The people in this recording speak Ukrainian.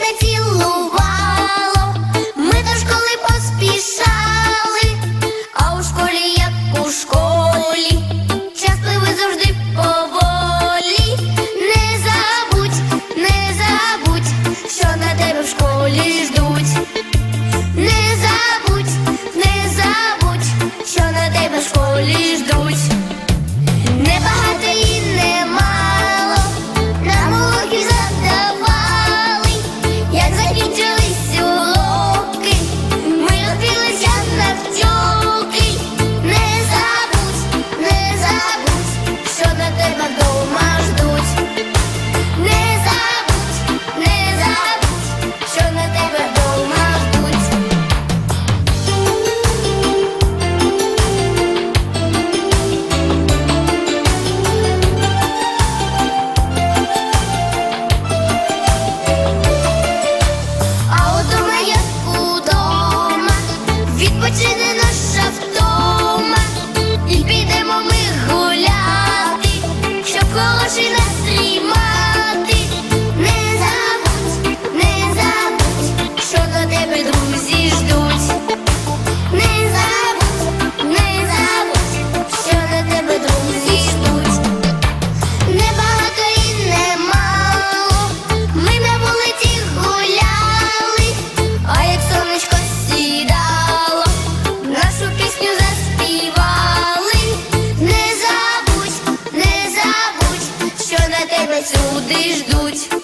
не цілувало, ми до школи поспішали, а у школі, як у школі, щасливий завжди поволі. Не забудь, не забудь, що на тебе в школі. Тебе ждуть.